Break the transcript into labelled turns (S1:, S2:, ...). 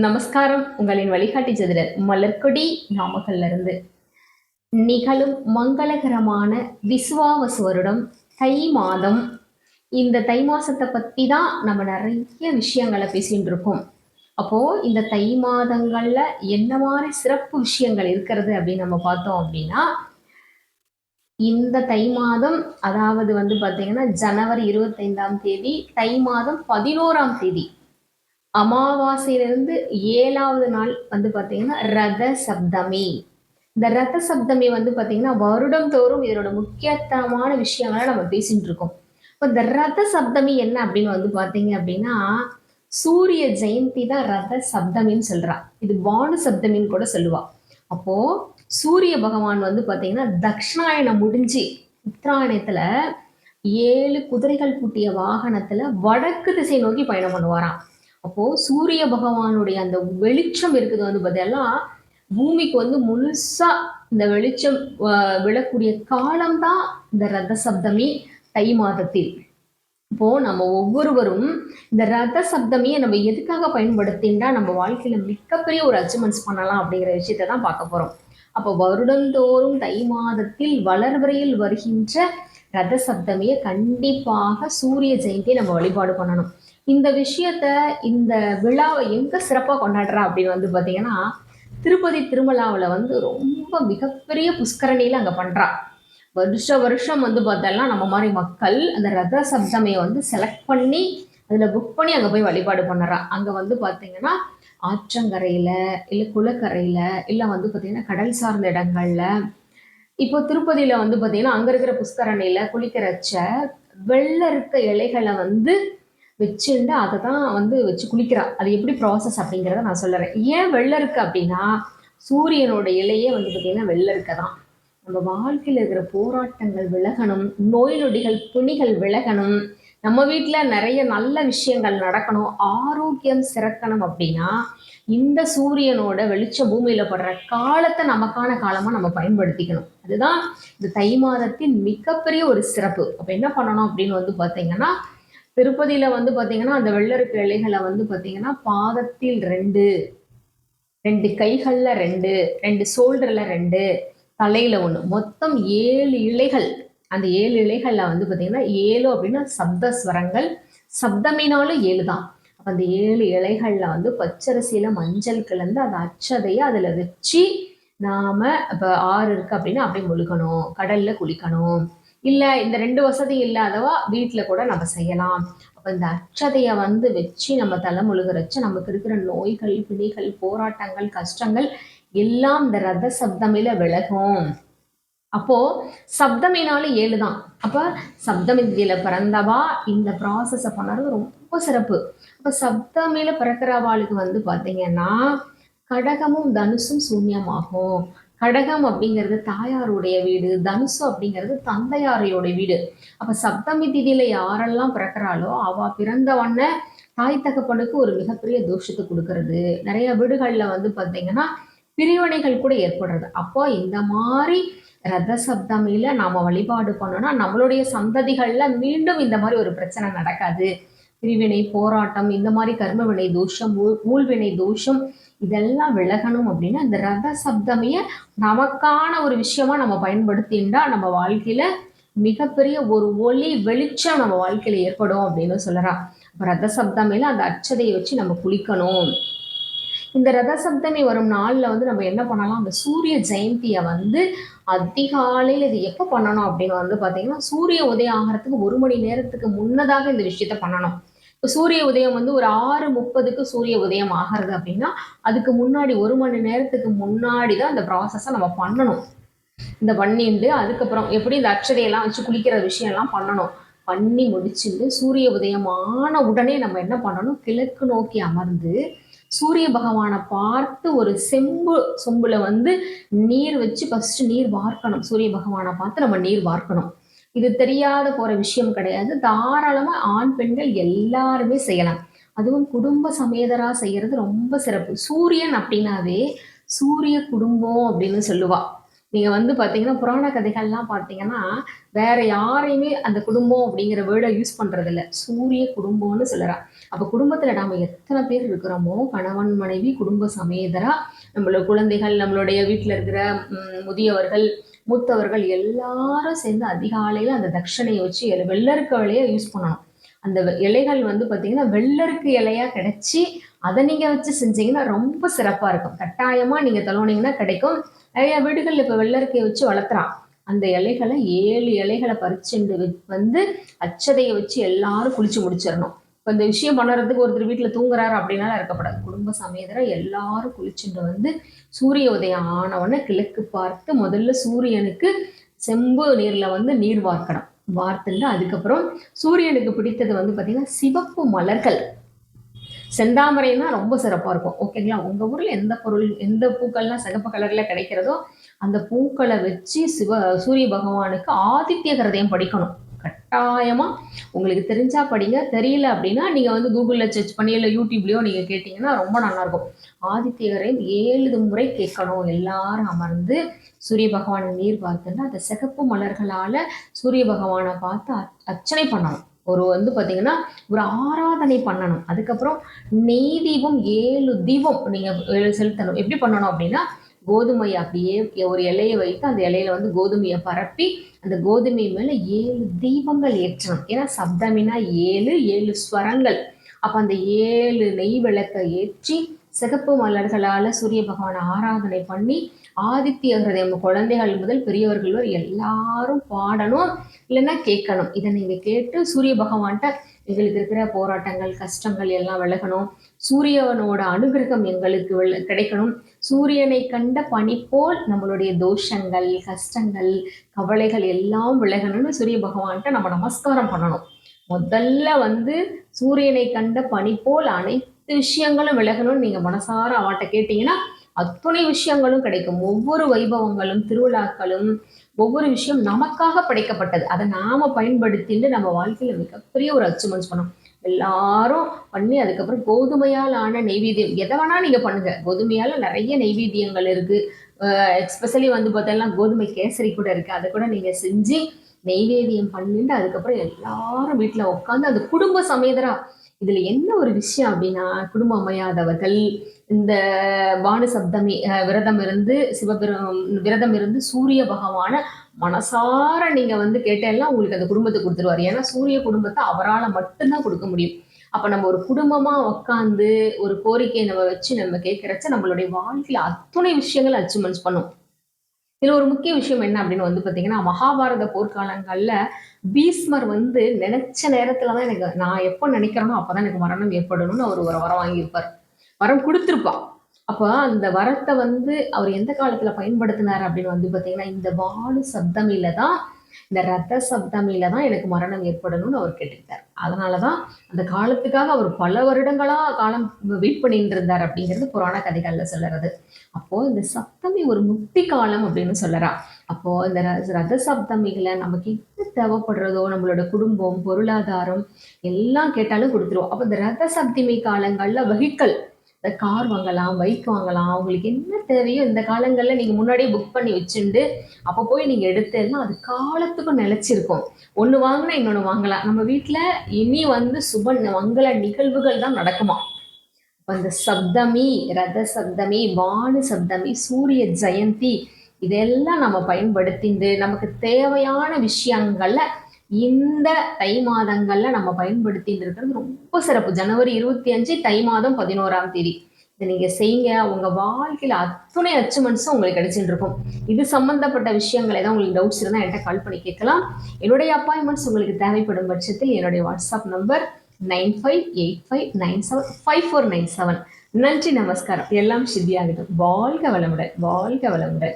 S1: நமஸ்காரம். உங்களின் வழிகாட்டி ஜோதிடர் மலர்கொடி நாமக்கல்ல இருந்து நிகழும் மங்களகரமான விசுவாவசு வருடம் தை மாதம். இந்த தை மாசத்தை பத்தி தான் நம்ம நிறைய விஷயங்களை பேசிட்டு இருக்கோம். அப்போ இந்த தை மாதங்கள்ல என்ன மாதிரி சிறப்பு விஷயங்கள் இருக்கிறது அப்படின்னு நம்ம பார்த்தோம் அப்படின்னா இந்த தை மாதம் அதாவது வந்து பார்த்தீங்கன்னா ஜனவரி இருபத்தைந்தாம் தேதி தை மாதம் பதினோராம் தேதி. அமாவாசையிலிருந்து ஏழாவது நாள் வந்து பார்த்தீங்கன்னா ரத சப்தமி. இந்த ரத சப்தமி வந்து பார்த்தீங்கன்னா வருடம் தோறும் இதனோட முக்கியத்தனமான விஷயங்களை நம்ம பேசிட்டு இருக்கோம். இப்போ இந்த ரத சப்தமி என்ன அப்படின்னு வந்து பார்த்தீங்க அப்படின்னா சூரிய ஜெயந்தி தான் ரத சப்தமின்னு சொல்றா. இது வானு சப்தமின்னு கூட சொல்லுவா. அப்போ சூரிய பகவான் வந்து பார்த்தீங்கன்னா தக்ஷணாயணம் முடிஞ்சு உத்தராயணத்துல ஏழு குதிரைகள் பூட்டிய வாகனத்துல வடக்கு திசை நோக்கி பயணம் பண்ணுவாராம். அப்போ சூரிய பகவானுடைய அந்த வெளிச்சம் இருக்குது வந்து பார்த்தீங்கன்னா பூமிக்கு வந்து முழுசா இந்த வெளிச்சம் விழக்கூடிய காலம்தான் இந்த ரத சப்தமி தை மாதத்தில். இப்போ நம்ம ஒவ்வொருவரும் இந்த ரத சப்தமியை நம்ம எதுக்காக பயன்படுத்தினா நம்ம வாழ்க்கையில மிகப்பெரிய ஒரு அச்சீவ்மெண்ட்ஸ் பண்ணலாம் அப்படிங்கிற விஷயத்தை தான் பார்க்க போறோம். அப்போ வருடந்தோறும் தை மாதத்தில் வளர்வரையில் வருகின்ற ரத சப்தமியை கண்டிப்பாக சூரிய ஜெயந்தியை நம்ம வழிபாடு பண்ணணும். இந்த விஷயத்த இந்த விழாவை எங்க சிறப்பாக கொண்டாடுறா அப்படின்னு வந்து பார்த்தீங்கன்னா திருப்பதி திருமலாவில் வந்து ரொம்ப மிகப்பெரிய புஷ்கரணியில் அங்கே பண்ணுறா வருஷ வருஷம் வந்து பார்த்தோம்னா நம்ம மாதிரி மக்கள் அந்த ரத சப்தமையை வந்து செலக்ட் பண்ணி அதில் புக் பண்ணி அங்கே போய் வழிபாடு பண்ணுறா. அங்கே வந்து பார்த்தீங்கன்னா ஆற்றங்கரையில் இல்லை குளக்கரையில் இல்லை வந்து பார்த்திங்கன்னா கடல் சார்ந்த இடங்களில் இப்போ திருப்பதியில் வந்து பார்த்தீங்கன்னா அங்கே இருக்கிற புஷ்கரணையில குளிக்கிறச்ச வெள்ளை இருக்க இலைகளை வந்து வச்சுண்டு அதை தான் வந்து வச்சு குளிக்கிறா. அது எப்படி ப்ராசஸ் அப்படிங்கிறத நான் சொல்லுறேன் ஏன் வெள்ளை இருக்கு அப்படின்னா சூரியனோட இலையே வந்து பார்த்தீங்கன்னா வெள்ளை இருக்க தான். நம்ம வாழ்க்கையில் இருக்கிற போராட்டங்கள் விலகணும் நோய் நொடிகள் புணிகள் விலகணும். நம்ம வீட்டில் நிறைய நல்ல விஷயங்கள் நடக்கணும். ஆரோக்கியம் சிறக்கணும் அப்படின்னா இந்த சூரியனோட வெளிச்சம் பூமியில படுற காலத்தை நமக்கான காலமா நம்ம பயன்படுத்திக்கணும். அதுதான் இந்த தை மாதத்தின் மிகப்பெரிய ஒரு சிறப்பு. அப்ப என்ன பண்ணணும் அப்படின்னு வந்து பாத்தீங்கன்னா திருப்பதியில வந்து பாத்தீங்கன்னா அந்த வெள்ளருக்கு இலைகளை வந்து பாத்தீங்கன்னா பாதத்தில் ரெண்டு ரெண்டு கைகள்ல ரெண்டு ரெண்டு ஷோல்டர்ல ரெண்டு தலையில ஒண்ணு. மொத்தம் ஏழு இலைகள் அந்த ஏழு இலைகள்ல வந்து பாத்தீங்கன்னா ஏழு அப்படின்னா சப்த ஸ்வரங்கள் சப்தமினாலும் ஏழு தான் அப்ப அந்த ஏழு இலைகள்ல வந்து பச்சரிசியில மஞ்சள் கலந்து அந்த அச்சதையை அதுல வச்சு நாம இப்ப ஆறு இருக்கு அப்படின்னா அப்படியே முழுகணும் கடல்ல குளிக்கணும். இல்ல இந்த ரெண்டு வசதி இல்லாதவா வீட்டுல கூட நம்ம செய்யலாம். அப்ப இந்த அச்சதைய வந்து வச்சு நம்ம தலை முழுகிறச்சு நமக்கு இருக்கிற நோய்கள் பிணிகள் போராட்டங்கள் கஷ்டங்கள் எல்லாம் இந்த ரத சப்தமில விலகும். அப்போது சப்தமினாலும் ஏழு தான் அப்போ சப்தமிதியில பிறந்தவா இந்த ப்ராசஸை பண்ணுறது ரொம்ப சிறப்பு. அப்போ சப்தமியில் பிறக்கிறவாளுக்கு வந்து பார்த்தீங்கன்னா கடகமும் தனுசும் சூன்யமாகும். கடகம் அப்படிங்கிறது தாயாருடைய வீடு தனுசு அப்படிங்கிறது தந்தையாரையோட வீடு. அப்போ சப்தமி திதியில யாரெல்லாம் பிறக்கிறாளோ அவ பிறந்தவண்ண தாய் தகப்பனுக்கு ஒரு மிகப்பெரிய தோஷத்தை கொடுக்கறது. நிறைய வீடுகளில் வந்து பார்த்தீங்கன்னா பிரிவினைகள் கூட ஏற்படுறது. அப்போ இந்த மாதிரி ரத சப்தமியில நாம வழிபாடு பண்ணோம்னா நம்மளுடைய சந்ததிகள்ல மீண்டும் இந்த மாதிரி ஒரு பிரச்சனை நடக்காது. பிரிவினை போராட்டம் இந்த மாதிரி கர்ம வினை தோஷம் ஊழ்வினை தோஷம் இதெல்லாம் விலகணும் அப்படின்னா இந்த ரத சப்தமிய நமக்கான ஒரு விஷயமா நம்ம பயன்படுத்திண்டா நம்ம வாழ்க்கையில மிகப்பெரிய ஒரு ஒளி வெளிச்சம் நம்ம வாழ்க்கையில ஏற்படும் அப்படின்னு சொல்லறா ரத்த ரத சப்தமியில அந்த அச்சதையை வச்சு நம்ம குளிக்கணும். இந்த ரத சப்தமி வரும் நாளில் வந்து நம்ம என்ன பண்ணலாம்? அந்த சூரிய ஜெயந்தியை வந்து அதிகாலையில் இது எப்போ பண்ணணும் அப்படின்னு வந்து பார்த்தீங்கன்னா சூரிய உதயம் ஆகிறதுக்கு ஒரு மணி நேரத்துக்கு முன்னதாக இந்த விஷயத்த பண்ணணும். இப்போ சூரிய உதயம் வந்து ஒரு ஆறு முப்பதுக்கு சூரிய உதயம் ஆகிறது அப்படின்னா அதுக்கு முன்னாடி ஒரு மணி நேரத்துக்கு முன்னாடி தான் இந்த ப்ராசஸை நம்ம பண்ணணும். இந்த பண்ணிட்டு அதுக்கப்புறம் எப்படி இந்த அச்சதையெல்லாம் வச்சு குளிக்கிற விஷயம்லாம் பண்ணணும்? பண்ணி முடிச்சுட்டு சூரிய உதயம் ஆன உடனே நம்ம என்ன பண்ணணும்? கிழக்கு நோக்கி அமர்ந்து சூரிய பகவானை பார்த்து ஒரு செம்பு சொம்புல வந்து நீர் வச்சு ஃபர்ஸ்ட் நீர் வார்க்கணும். சூரிய பகவானை பார்த்து நம்ம நீர் வார்க்கணும். இது தெரியாத போற விஷயம் கிடையாது. தாராளமா ஆண் பெண்கள் எல்லாருமே செய்யலாம். அதுவும் குடும்ப சமேதரா செய்யறது ரொம்ப சிறப்பு. சூரியன் அப்படின்னாவே சூரிய குடும்பம் அப்படின்னு சொல்லுவா. நீங்க வந்து பாத்தீங்கன்னா புராண கதைகள்லாம் பாத்தீங்கன்னா வேற யாரையுமே அந்த குடும்பம் அப்படிங்கிற வேர்டை யூஸ் பண்றது இல்ல சூரிய குடும்பம்னு சொல்லறா அப்ப குடும்பத்துல நாம எத்தனை பேர் இருக்கிறோமோ கணவன் மனைவி குடும்ப சமேதரா நம்மளோட குழந்தைகள் நம்மளுடைய வீட்டில் இருக்கிற முதியவர்கள் மூத்தவர்கள் எல்லாரும் சேர்ந்து அதிகாலையில அந்த தட்சணையை வச்சு இலை- வெள்ளருக்கு இலையை யூஸ் பண்ணணும். அந்த இலைகள் வந்து பார்த்தீங்கன்னா வெள்ளருக்கு இலையா கிடைச்சி அதை நீங்கள் வச்சு செஞ்சீங்கன்னா ரொம்ப சிறப்பாக இருக்கும். கட்டாயமாக நீங்கள் தழுவுனீங்கன்னா கிடைக்கும். நிறைய வீடுகள் இப்போ வெள்ளரிக்கையை வச்சு வளர்த்துறான் அந்த இலைகளை ஏழு இலைகளை பறிச்சுண்டு வந்து அச்சதையை வச்சு எல்லாரும் குளிச்சு முடிச்சிடணும். இப்போ இந்த விஷயம் பண்ணுறதுக்கு ஒருத்தர் வீட்டில் தூங்குறாரு அப்படின்னாலும் இருக்கப்படாது. குடும்ப சமேதரா எல்லாரும் குளிச்சுட்டு வந்து சூரிய உதயம் ஆனவொடனே கிழக்கு பார்த்து முதல்ல சூரியனுக்கு செம்பு நீரில் வந்து நீர் வார்க்கணும். வார்த்தையில் அதுக்கப்புறம் சூரியனுக்கு பிடித்தது வந்து பார்த்தீங்கன்னா சிவப்பு மலர்கள். செந்தாமரைனா ரொம்ப சிறப்பாக இருக்கும். ஓகேங்களா உங்கள் ஊரில் எந்த பொருள் எந்த பூக்கள்லாம் சிகப்பு கலரில் கிடைக்கிறதோ அந்த பூக்களை வச்சு சிவ சூரிய பகவானுக்கு ஆதித்ய கிரதயம் படிக்கணும். கட்டாயமாக உங்களுக்கு தெரிஞ்சா படிங்க. தெரியல அப்படின்னா நீங்கள் வந்து கூகுளில் சர்ச் பண்ணி இல்லை யூடியூப்லேயோ நீங்கள் கேட்டிங்கன்னா ரொம்ப நல்லாயிருக்கும். ஆதித்ய ஏழு முறை கேட்கணும். எல்லாரும் அமர்ந்து சூரிய பகவானை நீர் பார்த்துன்னா அந்த சிகப்பு மலர்களால் சூரிய பகவானை பார்த்து அர்ச்சனை பண்ணணும். ஒரு வந்து பார்த்தீங்கன்னா ஒரு ஆராதனை பண்ணணும். அதுக்கப்புறம் நெய் தீபம் ஏழு தீபம் நீங்கள் செலுத்தணும். எப்படி பண்ணணும் அப்படின்னா கோதுமையை அப்படியே ஒரு இலையை வைத்து அந்த இலையில வந்து கோதுமையை பரப்பி அந்த கோதுமை மேலே ஏழு தீபங்கள் ஏற்றணும். ஏன்னா சப்தமினா ஏழு ஏழு ஸ்வரங்கள். அப்போ அந்த ஏழு நெய் விளக்கை ஏற்றி சிகப்பு மலர்களால் சூரிய பகவானை ஆராதனை பண்ணி ஆதித்ய ஹிருதயம் குழந்தைகள் முதல் பெரியவர்கள் எல்லாரும் பாடணும் இல்லைன்னா கேட்கணும். இதை நீங்கள் கேட்டு சூரிய பகவான்கிட்ட எங்களுக்கு இருக்கிற போராட்டங்கள் கஷ்டங்கள் எல்லாம் விலகணும். சூரியனோட அனுகிரகம் எங்களுக்கு கிடைக்கணும். சூரியனை கண்ட பனி போல் நம்மளுடைய தோஷங்கள் கஷ்டங்கள் கவலைகள் எல்லாம் விலகணும்னு சூரிய பகவான்கிட்ட நம்ம நமஸ்காரம் பண்ணணும். முதல்ல வந்து சூரியனை கண்ட பனி போல் அனைத்து விஷயங்களும் விலகணும்னு நீங்க மனசார அவன்கிட்ட கேட்டீங்கன்னா அத்துணை விஷயங்களும் கிடைக்கும். ஒவ்வொரு வைபவங்களும் திருவிழாக்களும் ஒவ்வொரு விஷயம் நமக்காக படைக்கப்பட்டது. அதை நாம பயன்படுத்திட்டு நம்ம வாழ்க்கையில மிகப்பெரிய ஒரு அச்சீவ்மெண்ட்ஸ் பண்ணோம் எல்லாரும் பண்ணி அதுக்கப்புறம் கோதுமையால் ஆன நெய்வேத்தியம். எதை வேணா நீங்க பண்ணுங்க. கோதுமையால நிறைய நெய்வேத்தியங்கள் இருக்கு. எஸ்பெஷலி வந்து பார்த்தீங்கன்னா கோதுமை கேசரி கூட இருக்கு. அதை கூட நீங்க செஞ்சு நெய்வேத்தியம் பண்ணிட்டு அதுக்கப்புறம் எல்லாரும் வீட்டில் உட்காந்து அந்த குடும்ப சமேதரா இதுல என்ன ஒரு விஷயம் அப்படின்னா குடும்பம் அமையாதவர்கள் இந்த பானு சப்தமி விரதம் இருந்து சிவபெரும் விரதம் இருந்து சூரிய பகவான மனசார நீங்க வந்து கேட்டெல்லாம் உங்களுக்கு அந்த குடும்பத்தை கொடுத்துருவாரு. ஏன்னா சூரிய குடும்பத்தை அவரால் மட்டும்தான் கொடுக்க முடியும். அப்ப நம்ம ஒரு குடும்பமா உட்காந்து ஒரு கோரிக்கையை நம்ம வச்சு நம்ம கேட்கறச்ச நம்மளுடைய வாழ்க்கையில அத்துணை விஷயங்கள் அச்சீவ்மெண்ட்ஸ் பண்ணும். இதில் ஒரு முக்கிய விஷயம் என்ன அப்படின்னு வந்து பார்த்தீங்கன்னா மகாபாரத போர்க்காலங்களில் பீஸ்மர் வந்து நினைச்ச நேரத்துலதான் எனக்கு நான் எப்போ நினைக்கிறேனோ அப்போதான் எனக்கு மரணம் ஏற்படணும்னு அவர் ஒரு வரம் வாங்கியிருப்பார். வரம் கொடுத்துருப்பா அப்போ அந்த வரத்தை வந்து அவர் எந்த காலத்தில் பயன்படுத்தினார் அப்படின்னு வந்து பார்த்தீங்கன்னா இந்த வாழு சப்தமில தான் இந்த ரத்த சப்தமில தான் எனக்கு மரணம் ஏற்படணும்னு அவர் கேட்டுக்கிட்டார் அதனாலதான் அந்த காலத்துக்காக அவர் பல வருடங்களா காலம் வெயிட் பண்ணிட்டு இருந்தார் அப்படிங்கிறது புராண கதைகள்ல சொல்லுறது அப்போ இந்த சப்தமி ஒரு முக்தி காலம் அப்படின்னு சொல்லறா அப்போ இந்த ர- ரத சப்தமிகளை நமக்கு என்ன தேவைப்படுறதோ நம்மளோட குடும்பம் பொருளாதாரம் எல்லாம் கேட்டாலும் கொடுத்துருவோம் அப்போ இந்த ரத சப்தமி காலங்கள்ல வெஹிக்கல் இந்த கார் வாங்கலாம் பைக் வாங்கலாம் அவங்களுக்கு என்ன தேவையோ இந்த காலங்களில் நீங்கள் முன்னாடியே புக் பண்ணி வச்சுண்டு அப்போ போய் நீங்கள் எடுத்தேன்னா அது காலத்துக்கும் நிலைச்சிருக்கும். ஒன்று வாங்கினா இன்னொன்று வாங்கலாம். நம்ம வீட்டில் இனி வந்து சுப மங்கள நிகழ்வுகள் தான் நடக்குமா? அந்த சப்தமி ரத சப்தமி வானு சப்தமி சூரிய ஜெயந்தி இதெல்லாம் நம்ம பயன்படுத்திண்டு நமக்கு தேவையான விஷயங்களை இந்த தை மாதங்கள்ல நம்ம பயன்படுத்திட்டு இருக்கிறது ரொம்ப சிறப்பு. ஜனவரி இருபத்தி அஞ்சு தை மாதம் பதினோராம் தேதி. இதை நீங்க செய்யுங்க உங்க வாழ்க்கையில அத்துணை அச்சீவ்மெண்ட்ஸும் உங்களுக்கு கிடைச்சிட்டு இருக்கும் இது சம்பந்தப்பட்ட விஷயங்கள் ஏதாவது உங்களுக்கு டவுட்ஸ் இருந்தால் என்கிட்ட கால் பண்ணி கேட்கலாம். என்னுடைய அப்பாயின்மெண்ட்ஸ் உங்களுக்கு தேவைப்படும் பட்சத்தில் என்னுடைய WhatsApp number nine five eight five nine seven five four nine seven நன்றி நமஸ்காரம். எல்லாம் சித்தியாகட்டும் வாழ்க வளமுடன். வாழ்க வளமுடன்.